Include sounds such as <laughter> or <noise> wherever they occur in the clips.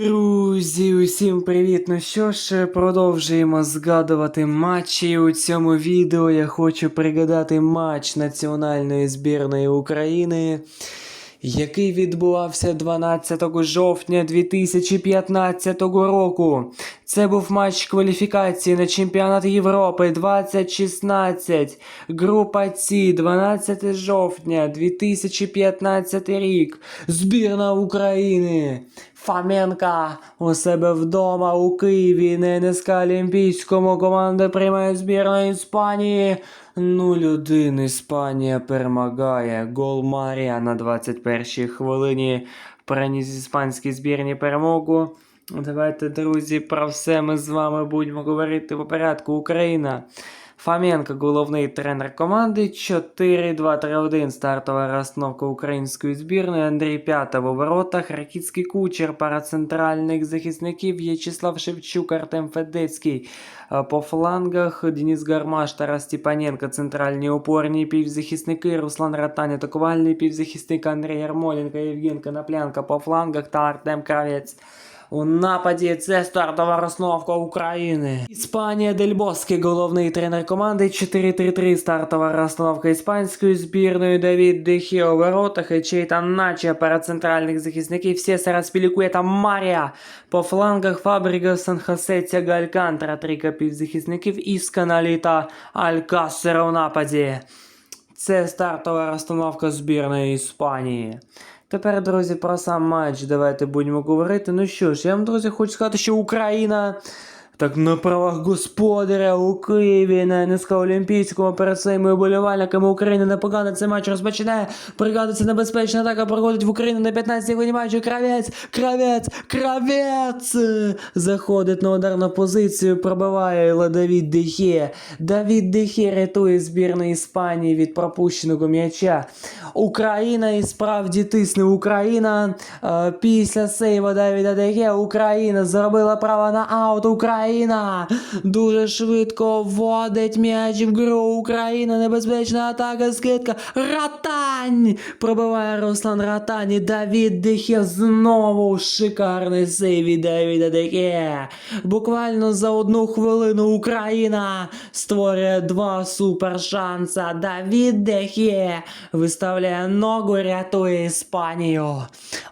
Друзі, усім привіт! Ну що ж, продовжуємо згадувати матчі. У цьому відео я хочу пригадати матч національної збірної України, який відбувався 12 жовтня 2015 року. Це був матч кваліфікації на чемпіонат Європи 2016. Група С 12 жовтня 2015 рік. Збірна України. Фоменка у себе вдома у Києві на НСК Олімпійському команда приймає збірну Іспанії. 0-1 Іспанія перемагає. Гол Марія на 21-й хвилині приніс іспанській збірні перемогу. Давайте, друзі, про все ми з вами будемо говорити по порядку. Україна. Фоменко, головний тренер команди. 4-2-3-1 стартова розстановка української збірної. Андрій П'ятов у воротах. Ракітський кучер, пара центральних захисників. В'ячеслав Шевчук, Артем Федецький. По флангах Денис Гармаш, Тарас Степаненко, центральні опорні півзахисники. Руслан Ратань, атакувальний півзахисник Андрій Ярмоленко, Євген Коноплянка по флангах та Артем Кравець. У нападі це стартова розновка України. Іспанія Дель Боске, головний тренер команди. 4-3-3 стартова розстановка іспанської збірної. Давід Дехе у воротах і Чейта Наче перед центральних захисників. Пілікує там Марія. По флангах Фабріга, Сан-Хосе, Тяга Алькантра, трійка півзахисників. Іскана та Алькасера у нападі. Це стартова розстановка збірної Іспанії. Тепер, друзі, про сам матч давайте будемо говорити. Ну що ж, я вам, друзі, хочу сказати, що Україна. Так на правах господаря у Києві на НСК Олімпійському перед своїми вболівальниками України непогано цей матч розпочинає. Пригадується небезпечна атака проходить в Україну на 15-й хвилині матчу. Кравець, кравець, кравець! Заходить на ударну позицію, пробиває Давід Дехе. Давід Дехе рятує збірну Іспанії від пропущеного м'яча. Україна і справді тисне Україна. Е, після сейва Давіда Дехе Україна зробила право на аут. Україна дуже швидко вводить м'яч в гру. Україна небезпечна атака, скидка. Ратань! Пробиває Руслан Ратань і Давід Дехе знову шикарний сейв від Давіда Дехе. Буквально за одну хвилину Україна створює два супер шанса. Давід Дехе виставляє ногу, рятує Іспанію.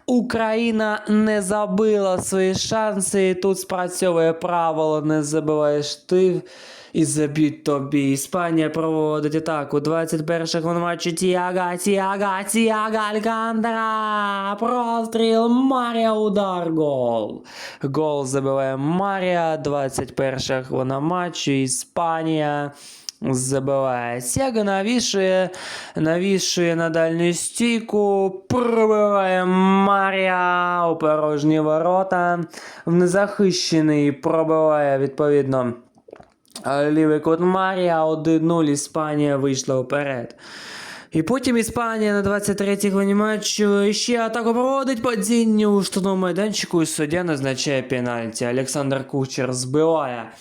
Україна не забила свої шанси. І тут спрацьовує правило, не забиваєш ти. І заб'ють тобі. Іспанія проводить атаку. 21 хвилин матчу Тіага, Тіага, Тіага, Алькантара. Простріл Марія, удар, гол. Гол забиває Марія. 21 хвилина матчу. Іспанія. Забиває. Сяга навішує, навішує на дальню стійку, пробиває Марія у порожні ворота. В незахищений пробиває відповідно. Лівий кут Марія 1-0 Іспанія вийшла вперед. І потім Іспанія на 23-й хвилині матчу ще атаку проводить падіння у штрафному майданчику і суддя назначає пенальті. Олександр Кучер збиває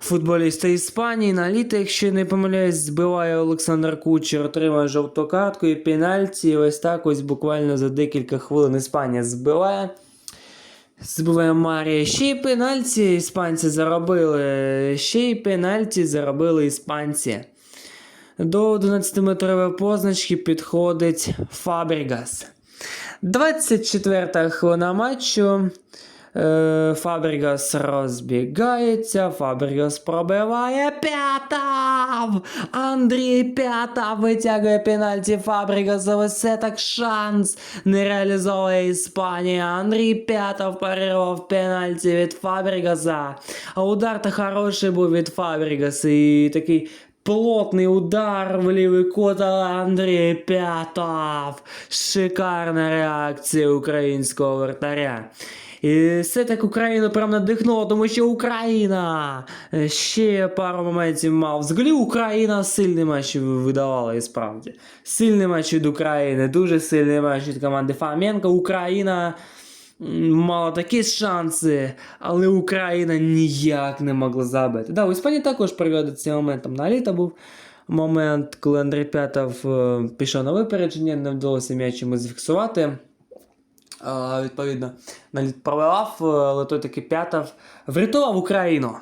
футболіста Іспанії. На літо, якщо не помиляюсь, збиває Олександр Кучер, отримує жовту картку і пенальті. І ось так ось буквально за декілька хвилин Іспанія збиває. Збиває Марія. Ще й пенальті іспанці заробили. Ще й пенальті заробили іспанці. До 11-метрової позначки підходить Фабрігас. 24 та хвилина матчу. Е, Фабрігас розбігається, Фабрігас пробиває П'ятав! Андрій П'ятав витягує пенальті Фабрігаса. Ось так шанс не реалізовує Іспанія. Андрій П'ятав парирував пенальті від Фабрігаса. А удар то хороший був від Фабрігаса. І такий Плотний удар в лівий кут але Андрій П'ятов. Шикарна реакція українського вратаря. І все так Україну прям надихнуло, тому що Україна е, ще пару моментів мав. Взагалі Україна сильний матч видавала і справді. Сильний матч від України, дуже сильний матч від команди Фоменко. Україна мала такі шанси, але Україна ніяк не могла забити. Да, у Іспанії також приводить цей момент. Там на літо був момент, коли Андрій П'ятов е, пішов на випередження, не вдалося м'яч йому зафіксувати. Відповідно, наліт е, але той таки п'ятав, врятував Україну.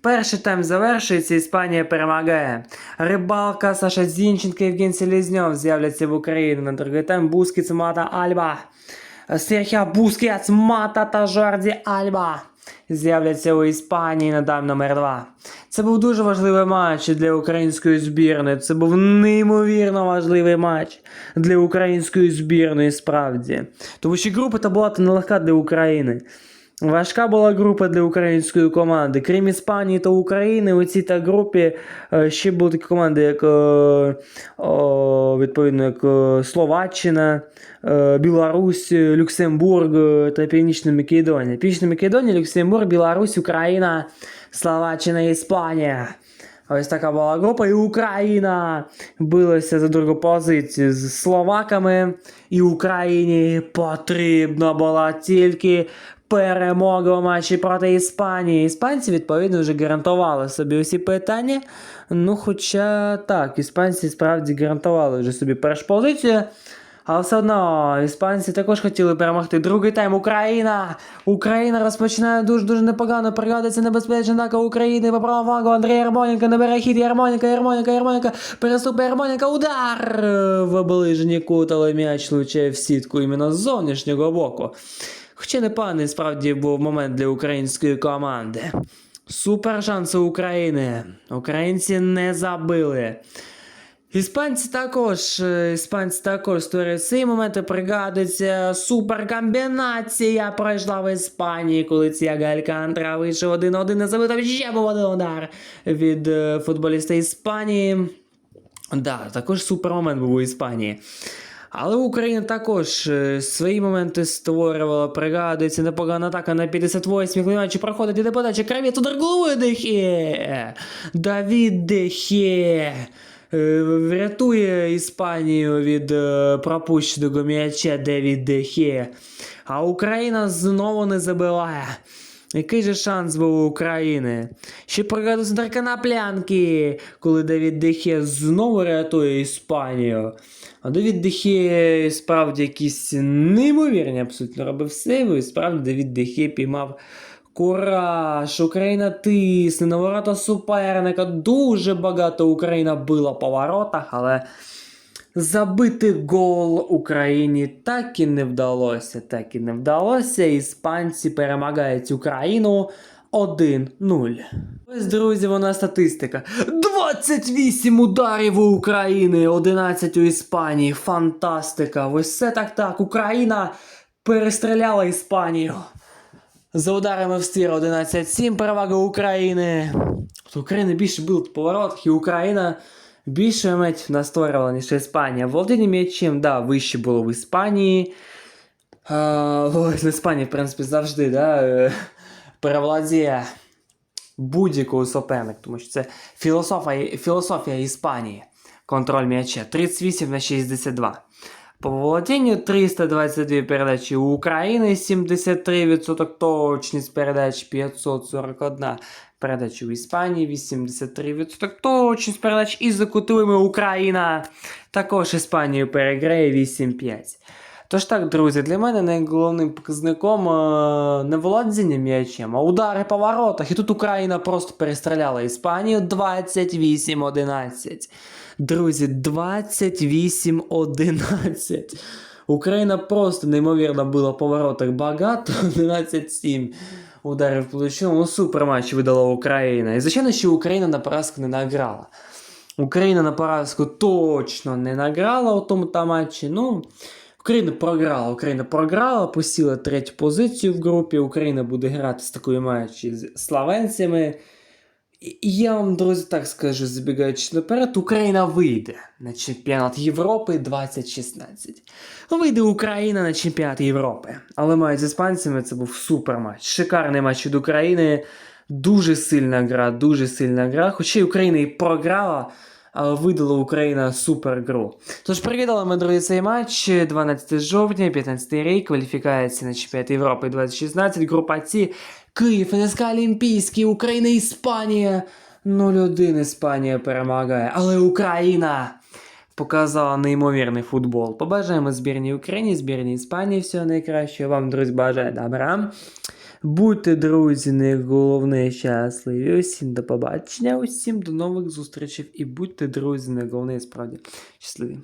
Перший тайм завершується, Іспанія перемагає. Рибалка, Саша Зінченко, Євген Селезньов з'являться в Україні на другий тайм. Бускіц, Мата, Альба. Серхіо Бускіц, Мата та Жорді Альба з'являться у Іспанії на дам номер 2. Це був дуже важливий матч для української збірної. Це був неймовірно важливий матч для української збірної, справді. Тому що група та була нелегка для України. Важка була група для української команди. Крім Іспанії та України, у цій та групі е, ще були такі команди, як е, відповідно, як е, Словаччина, Білорусь, Люксембург та Північна Македонія. Північна Македонія, Люксембург, Білорусь, Україна, Словаччина, Іспанія. Ось така була група, і Україна билася за другу позицію з словаками. І Україні потрібна була тільки перемога у матчі проти Іспанії. Іспанці, відповідно, вже гарантували собі усі питання. Ну, хоча так, іспанці справді гарантували вже собі першу позицію. Але все одно іспанці також хотіли перемогти. Другий тайм Україна. Україна розпочинає дуже-дуже непогано. Пригодиться небезпечна атака України по правому. Андрій Ярмоленко набере хід. Ярмоленко, Ярмоленко, Ярмоленко. Переступає Ярмоленко. Удар в оближені кут, м'яч влучає в сітку іменно з зовнішнього боку. Хоча непоганий справді був момент для української команди. Супер шанси України. Українці не забили. Іспанці також, е, іспанці також створюють ці моменти, пригадується суперкомбінація пройшла в Іспанії, коли Тіаго Алькантра вийшов один-один, не забив, ще був один удар від е, футболіста Іспанії. Да, також супер момент був у Іспанії. Але Україна також е, свої моменти створювала, пригадується непогана атака на 58-й хвилині проходить іде подача кравець удар головою Дехе. Давід Дехе. Е, Врятує Іспанію від е, пропущеного м'яча Девід Дехе. А Україна знову не забиває. Який же шанс був у України? Ще пригадується удар Коноплянки, коли Давід Дехе знову рятує Іспанію. А Давід Дехе справді якісь неймовірні абсолютно робив сейви. І справді Давід Дехе піймав кураж. Україна тисне на ворота суперника. Дуже багато Україна била по воротах, але забити гол Україні так і не вдалося. Так і не вдалося. Іспанці перемагають Україну 1-0. Ось, друзі, вона статистика. 28 ударів у України, 11 у Іспанії. Фантастика! Ось це так так. Україна перестріляла Іспанію. За ударами в стір 11-7 перевага України. От України більше було поворотах, і Україна більше м'яч настворювала, ніж Іспанія. Володіння м'ячем, да, вище було в Іспанії. А, в Іспанії, в принципі, завжди, да, е, перевладіє будь-якого суперник, тому що це філософія, філософія Іспанії. Контроль м'яча 38 на 62. По володінню 322 передачі у України, 73% точність передач 541 передача у Іспанії, 83% точність передач і за Україна. Також Іспанію переграє 8-5. Тож так, друзі, для мене найголовним показником е, не володіння м'ячем, а удари по воротах. І тут Україна просто перестріляла Іспанію 28-11. Друзі, 28-11. Україна просто неймовірно була по воротах багато, <laughs> 11-7 ударів плечом Ну, супер матч видала Україна. І звичайно, що Україна на поразку не награла. Україна на поразку точно не награла у тому та матчі. Ну, Україна програла. Україна програла, посіла третю позицію в групі. Україна буде грати з такою матчі з словенцями. Я вам, друзі, так скажу, забігаючи наперед, Україна вийде на чемпіонат Європи 2016. Вийде Україна на чемпіонат Європи. Але мають з іспанцями це був супер матч. Шикарний матч від України. Дуже сильна гра, дуже сильна гра. Хоча Україна і програла, але видала Україна супер гру. Тож привітали ми, друзі, цей матч 12 жовтня, 15 рік, кваліфікація на чемпіонат Європи 2016, група С, Київ, НСК Олімпійський, Україна, Іспанія. 0-1 Іспанія перемагає. Але Україна показала неймовірний футбол. Побажаємо збірній Україні, збірній Іспанії всього найкращого. Вам, друзі, бажаю добра. Будьте, друзі, не головне щасливі. Усім до побачення, усім до нових зустрічей. І будьте, друзі, не головне, справді щасливі.